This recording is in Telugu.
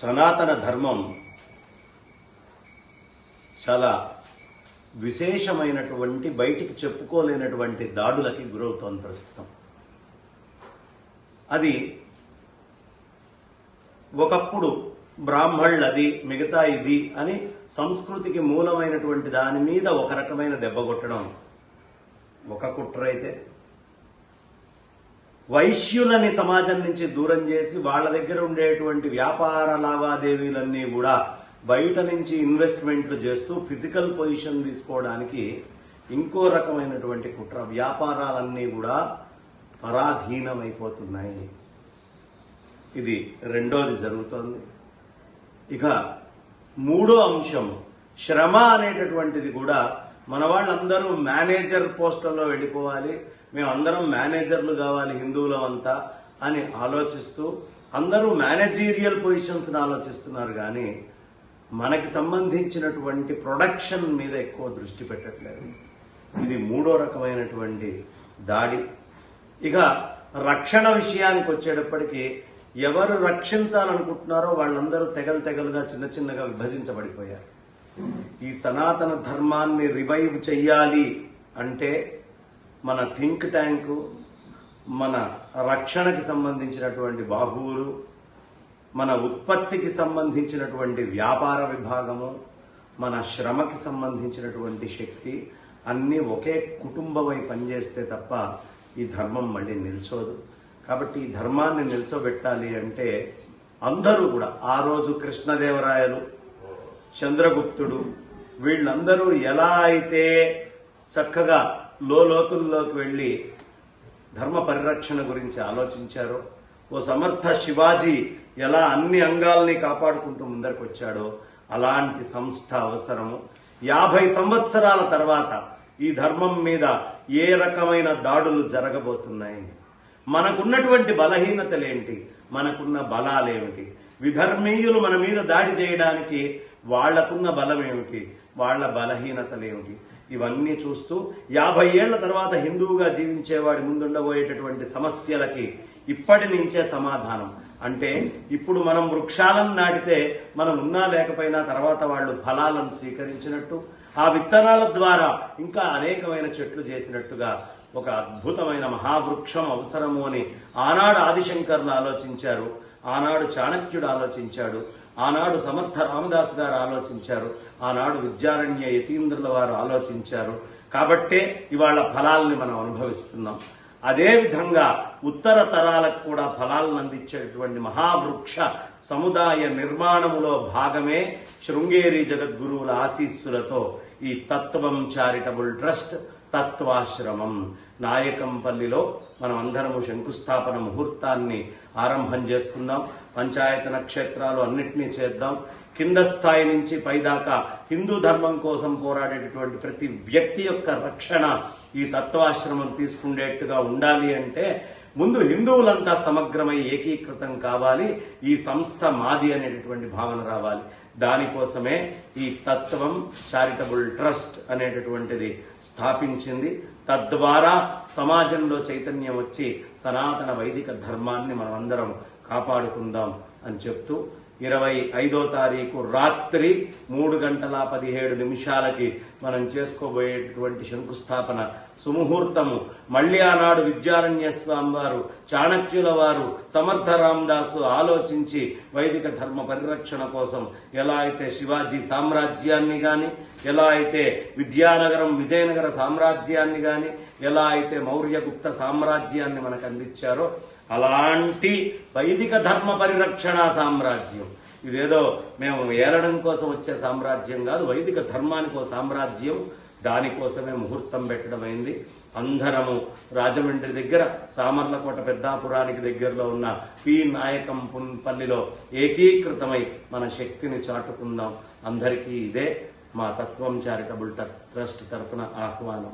సనాతన ధర్మం చాలా విశేషమైనటువంటి బయటికి చెప్పుకోలేనటువంటి దాడులకి గురవుతోంది ప్రస్తుతం. అది ఒకప్పుడు బ్రాహ్మణులు అది మిగతా ఇది అని సంస్కృతికి మూలమైనటువంటి దాని మీద ఒక రకమైన దెబ్బ కొట్టడం. ఒక కుట్ర అయితే వైశ్యులని సమాజం నుంచి దూరం చేసి వాళ్ళ దగ్గర ఉండేటువంటి వ్యాపార లావాదేవీలన్నీ కూడా బయట నుంచి ఇన్వెస్ట్మెంట్లు చేస్తూ ఫిజికల్ పొజిషన్ తీసుకోవడానికి ఇంకో రకమైనటువంటి కుట్ర వ్యాపారాలన్నీ కూడా పరాధీనమైపోతున్నాయి. ఇది రెండోది జరుగుతోంది. ఇక మూడో అంశం శ్రమ అనేటటువంటిది కూడా మన వాళ్ళందరూ మేనేజర్ పోస్టుల్లో వెళ్ళిపోవాలి. మేమందరం మేనేజర్లు కావాలి హిందువులం అంతా అని ఆలోచిస్తూ అందరూ మేనేజీరియల్ పొజిషన్స్ని ఆలోచిస్తున్నారు కానీ మనకి సంబంధించినటువంటి ప్రొడక్షన్ మీద ఎక్కువ దృష్టి పెట్టట్లేదు. ఇది మూడో రకమైనటువంటి దాడి. ఇక రక్షణ విషయానికి వచ్చేటప్పటికి ఎవరు రక్షించాలనుకుంటున్నారో వాళ్ళందరూ తెగలు తెగలుగా చిన్న చిన్నగా విభజించబడిపోయారు. ఈ సనాతన ధర్మాన్ని రివైవ్ చెయ్యాలి అంటే మన థింక్ ట్యాంకు మన రక్షణకి సంబంధించినటువంటి బాహువులు మన ఉత్పత్తికి సంబంధించినటువంటి వ్యాపార విభాగము మన శ్రమకి సంబంధించినటువంటి శక్తి అన్నీ ఒకే కుటుంబమై పనిచేస్తే తప్ప ఈ ధర్మం మళ్ళీ నిల్చోదు. కాబట్టి ఈ ధర్మాన్ని నిల్చోబెట్టాలి అంటే అందరూ కూడా ఆ రోజు కృష్ణదేవరాయలు చంద్రగుప్తుడు వీళ్ళందరూ ఎలా అయితే చక్కగా లోతుల్లోకి వెళ్ళి ధర్మ పరిరక్షణ గురించి ఆలోచించారో ఓ సమర్థ శివాజీ ఎలా అన్ని అంగాల్ని కాపాడుకుంటూ ముందరికి వచ్చాడో అలాంటి సంస్థ అవసరము. యాభై సంవత్సరాల తర్వాత ఈ ధర్మం మీద ఏ రకమైన దాడులు జరగబోతున్నాయి? మనకున్నటువంటి బలహీనతలేంటి? మనకున్న బలాలేమిటి? విధర్మీయులు మన మీద దాడి చేయడానికి వాళ్ళకున్న బలం ఏమిటి వాళ్ళ బలహీనతలేమిటి? ఇవన్నీ చూస్తూ యాభై ఏళ్ళ తర్వాత హిందువుగా జీవించేవాడి ముందుండబోయేటటువంటి సమస్యలకి ఇప్పటి నుంచే సమాధానం. అంటే ఇప్పుడు మనం వృక్షాలను నాటితే మనం ఉన్నా లేకపోయినా తర్వాత వాళ్ళు ఫలాలను స్వీకరించినట్టు ఆ విత్తనాల ద్వారా ఇంకా అనేకమైన చెట్లు చేసినట్టుగా ఒక అద్భుతమైన మహావృక్షం అవసరము అని ఆనాడు ఆదిశంకర్లు ఆలోచించారు. ఆనాడు చాణక్యుడు ఆలోచించాడు ఆనాడు సమర్థ రామదాస్ గారు ఆలోచించారు ఆనాడు విద్యారణ్య యతీంద్రుల వారు ఆలోచించారు. కాబట్టే ఇవాళ ఫలాల్ని మనం అనుభవిస్తున్నాం. అదేవిధంగా ఉత్తర తరాలకు కూడా ఫలాలను అందించేటువంటి మహావృక్ష సముదాయ నిర్మాణములో భాగమే శృంగేరి జగద్గురువుల ఆశీస్సులతో ఈ తత్వం చారిటబుల్ ట్రస్ట్ తత్వాశ్రమం. నాయకంపల్లిలో మనం అందరము శంకుస్థాపన ముహూర్తాన్ని ఆరంభం చేసుకుందాం. పంచాయత నక్షత్రాలు అన్నింటినీ చేద్దాం. కింద స్థాయి నుంచి పైదాకా హిందూ ధర్మం కోసం పోరాడేటటువంటి ప్రతి వ్యక్తి యొక్క రక్షణ ఈ తత్వాశ్రమం తీసుకుండేట్టుగా ఉండాలి అంటే ముందు హిందువులంతా సమగ్రమై ఏకీకృతం కావాలి. ఈ సంస్థ మాది అనేటటువంటి భావన రావాలి. దానికోసమే ఈ తత్వం చారిటబుల్ ట్రస్ట్ అనేటటువంటిది స్థాపించింది. తద్వారా సమాజంలో చైతన్యం వచ్చి సనాతన వైదిక ధర్మాన్ని మనమందరం కాపాడుకుందాం అని చెప్తూ ఇరవై ఐదో తారీఖు రాత్రి మూడు గంటల పదిహేడు నిమిషాలకి మనం చేసుకోబోయేటటువంటి శంకుస్థాపన సుముహూర్తము. మళ్ళీ ఆనాడు విద్యారణ్య స్వామి వారు చాణక్యుల వారు సమర్థ రామదాసు ఆలోచించి వైదిక ధర్మ పరిరక్షణ కోసం ఎలా అయితే శివాజీ సామ్రాజ్యాన్ని కానీ ఎలా అయితే విద్యానగరం విజయనగర సామ్రాజ్యాన్ని కానీ ఎలా అయితే మౌర్యగుప్త సామ్రాజ్యాన్ని మనకు అందించారో అలాంటి వైదిక ధర్మ పరిరక్షణ సామ్రాజ్యం. ఇదేదో మేము ఏలడం కోసం వచ్చే సామ్రాజ్యం కాదు వైదిక ధర్మానికి ఒక సామ్రాజ్యం. దానికోసమే ముహూర్తం పెట్టడం అయింది. అందరము రాజమండ్రి దగ్గర సామర్లకోట పెద్దాపురానికి దగ్గరలో ఉన్న పి. నాయకం పల్లిలో ఏకీకృతమై మన శక్తిని చాటుకుందాం. అందరికీ ఇదే మా తత్వం చారిటబుల్ ట్రస్ట్ తరఫున ఆహ్వానం.